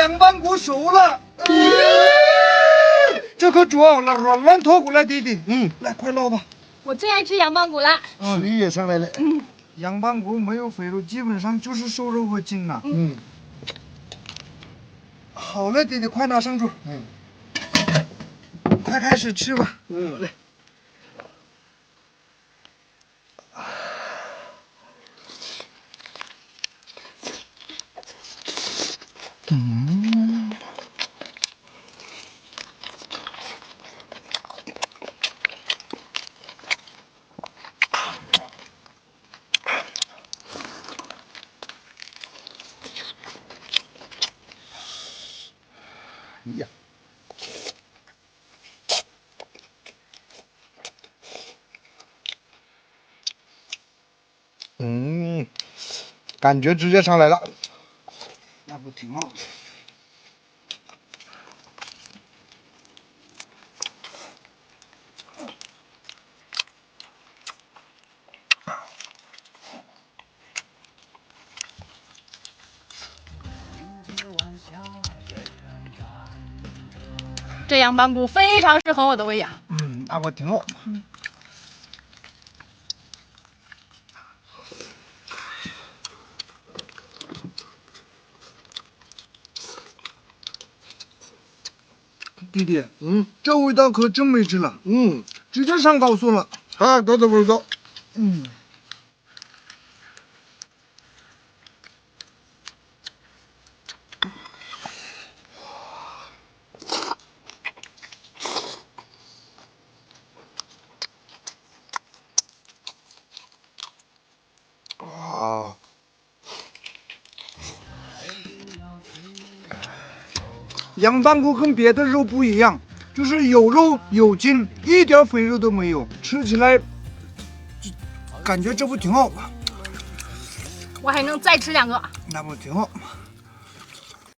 羊棒骨熟了。这可主要了，软烂脱骨了，弟弟。嗯，来，快捞吧。我最爱吃羊棒骨了。嗯水也上来了。嗯，羊棒骨没有肥肉，基本上就是瘦肉和筋啊。嗯，好了，弟弟，快拿上桌。嗯，快开始吃吧。嗯，来。嗯。呀，嗯，感觉直接上来了，那不挺好？这羊棒骨非常适合我的喂养。嗯，那不挺好？弟弟，嗯这味道可真没吃了，嗯，直接上高速了。啊，多走走走？嗯。羊棒骨跟别的肉不一样，就是有肉有筋，一点肥肉都没有，吃起来就感觉这不挺好吗？我还能再吃两个。那不挺好吗？